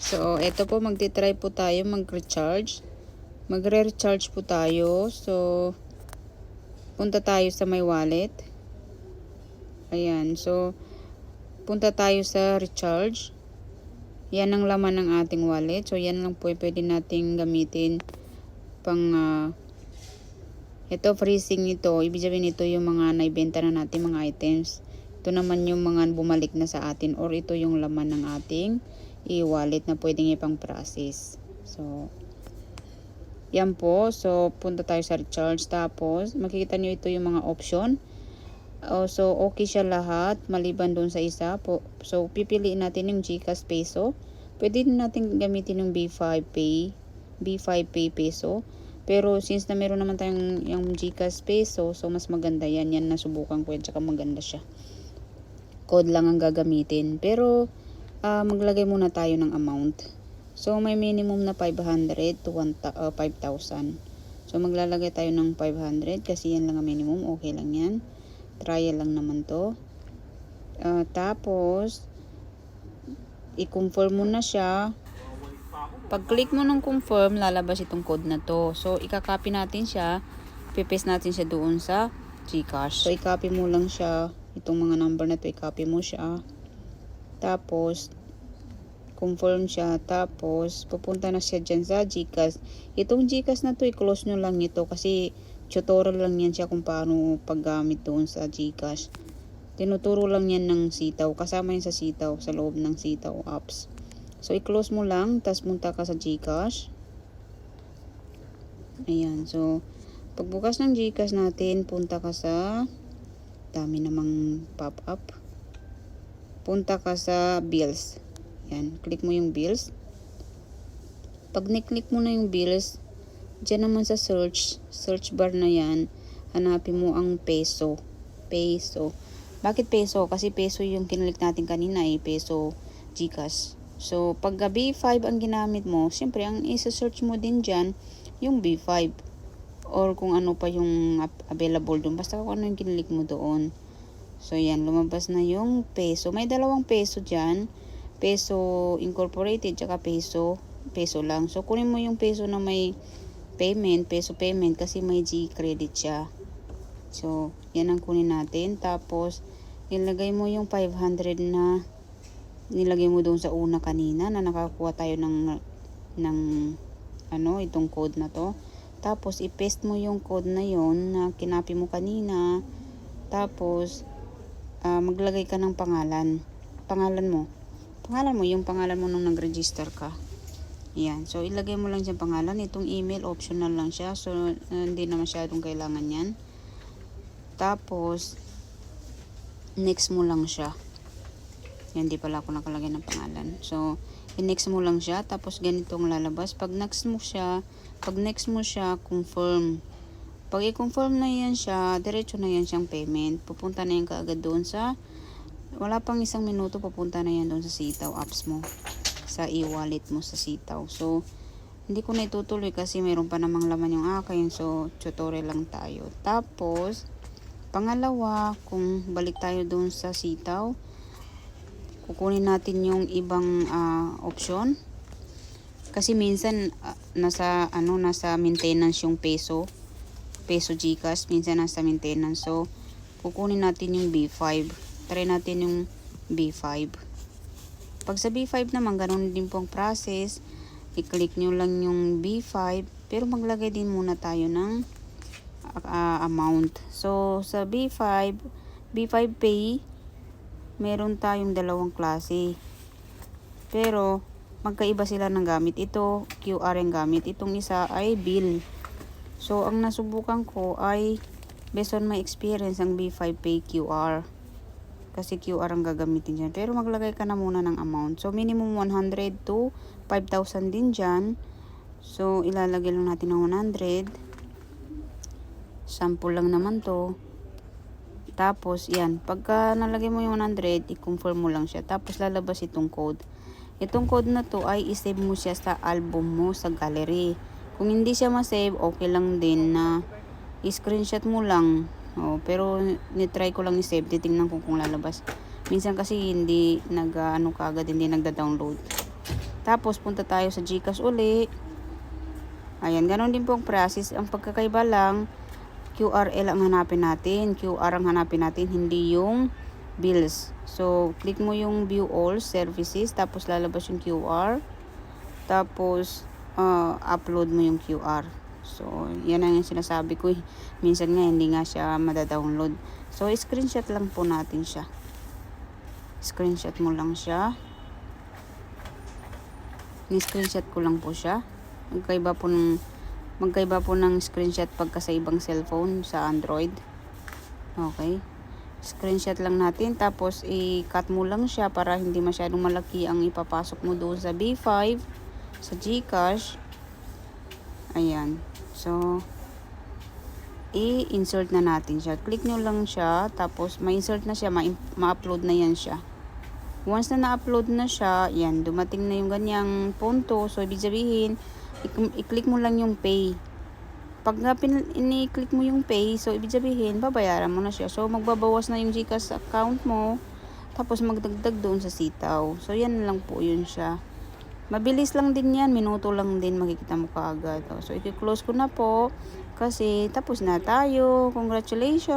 So, ito po, magti-try po tayo mag-recharge. Magre-recharge po tayo. So, punta tayo sa my wallet. Ayan. So, punta tayo sa recharge. Yan ang laman ng ating wallet. So, yan lang po pwede nating gamitin pang ah, ito freezing ito. Ibig sabihin ito yung mga naibenta na natin mga items. Ito naman yung mga bumalik na sa atin or ito yung laman ng ating e-wallet na pwedeng ipang process. So, yan po. So, punta tayo sa recharge. Tapos, makikita nyo ito yung mga option. Oh, so, okay siya lahat. Maliban doon sa isa. Po. So, pipiliin natin yung Gcash peso. Pwede din natin gamitin yung B5 Pay. B5 Pay peso. Pero, since na meron naman tayong yung Gcash peso, so mas maganda yan. Yan nasubukan ko yan. Tsaka maganda siya. Code lang ang gagamitin. Pero, ah, maglagay muna tayo ng amount. So, may minimum na 500 to 1, uh, 5,000. So, maglalagay tayo ng 500 kasi yan lang ang minimum. Okay lang yan. Trial lang naman to. Ah, tapos, i-confirm mo na siya. Pag-click mo ng confirm, lalabas itong code na to. So, ikakopy natin siya. Pipaste natin siya doon sa Gcash. So, i-copy mo lang siya. Itong mga number na to, i-copy mo siya. Tapos, confirm siya. Tapos, pupunta na siya dyan sa Gcash. Itong Gcash na to, i-close nyo lang ito kasi tutorial lang yan siya kung paano paggamit doon sa Gcash. Tinuturo lang yan ng sitaw. Kasama yan sa sitaw, sa loob ng sitaw apps. So, i-close mo lang, tapos punta ka sa Gcash. Ayan, so, pagbukas ng Gcash natin, punta ka sa, dami namang pop-up. Punta ka sa bills. Yan, click mo yung bills. Pag ni-click mo na yung bills, dyan naman sa search, search bar na yan, hanapin mo ang peso. Peso. Bakit peso? Kasi peso yung kinlik natin kanina eh, peso Gcash. So, pag B5 ang ginamit mo, syempre, ang isa-search mo din dyan, yung B5. Or kung ano pa yung available doon. Basta kung ano yung kinlik mo doon. So, yan. Lumabas na yung peso. May dalawang peso dyan. Peso incorporated, tsaka peso. Peso lang. So, kunin mo yung peso na may payment, peso payment, kasi may G-credit siya. So, yan ang kunin natin. Tapos, ilagay mo yung 500 na nilagay mo doon sa una kanina na nakakuha tayo ng ng ano itong code na to tapos i-paste mo yung code na yon na kinapi mo kanina tapos ah, maglagay ka ng pangalan pangalan mo pangalan mo yung pangalan mo nung nag-register ka yan so ilagay mo lang dyan pangalan itong email optional lang siya so ah, hindi na masyadong kailangan yan tapos next mo lang siya yan, di pala ako nakalagay ng pangalan. So, i-next mo lang siya. Tapos, ganito ang lalabas. Pag next mo siya, pag next mo siya, confirm. Pag i-confirm na yan siya, diretso na yan siyang payment. Pupunta na yan kaagad doon sa, wala pang isang minuto, pupunta na yan doon sa Sitaw apps mo. Sa e-wallet mo sa Sitaw. So, hindi ko na itutuloy kasi mayroon pa namang laman yung akin. So, tutorial lang tayo. Tapos, pangalawa, kung balik tayo doon sa Sitaw, kukunin natin yung ibang ah, option kasi minsan ah, nasa ano nasa maintenance yung peso peso Gcash minsan nasa maintenance so kukunin natin yung B5 try natin yung B5 pag sa B5 naman ganun din pong process i-click nyo lang yung B5 pero maglagay din muna tayo ng ah, amount so sa B5 B5 pay meron tayong dalawang klase. Pero, magkaiba sila ng gamit. Ito, QR ang gamit. Itong isa ay bill. So, ang nasubukan ko ay, based on my experience, ang B5 Pay QR. Kasi QR ang gagamitin dyan. Pero, maglagay ka na muna ng amount. So, minimum 100 to 5,000 din dyan. So, ilalagay lang natin ng 100. Sample lang naman to. Tapos, yan. Pagka nalagay mo yung 100, i-confirm mo lang siya. Tapos, lalabas itong code. Itong code na to ay isave mo siya sa album mo sa gallery. Kung hindi siya ma-save, okay lang din na i-screenshot mo lang. Oh, pero, nitry ko lang i-save. Titingnan ko kung lalabas. Minsan kasi hindi nag, ano kagad, hindi nagda-download. Tapos, punta tayo sa Gcash uli. Ayan, ganun din po ang process. Ang pagkakaiba lang, QRL ang hanapin natin. QR ang hanapin natin, hindi yung bills. So, click mo yung view all services, tapos lalabas yung QR. Tapos, uh, upload mo yung QR. So, yan ang yung sinasabi ko. eh. Minsan nga, hindi nga siya madadownload. So, screenshot lang po natin siya. Screenshot mo lang siya. Ni-screenshot ko lang po siya. Magkaiba po ng magkaiba po ng screenshot pagka sa ibang cellphone sa Android. Okay. Screenshot lang natin tapos i-cut mo lang siya para hindi masyadong malaki ang ipapasok mo doon sa B5 sa GCash. Ayan. So i-insert na natin siya. Click nyo lang siya tapos ma-insert na siya, ma- ma-upload na yan siya. Once na na-upload na siya, yan, dumating na yung ganyang punto. So, ibig sabihin, i-click mo lang yung pay. Pag ini-click mo yung pay, so ibig sabihin, babayaran mo na siya. So, magbabawas na yung Gcash account mo. Tapos, magdagdag doon sa sitaw. So, yan lang po yun siya. Mabilis lang din yan. Minuto lang din. Makikita mo kaagad. So, i-close ko na po. Kasi, tapos na tayo. Congratulations!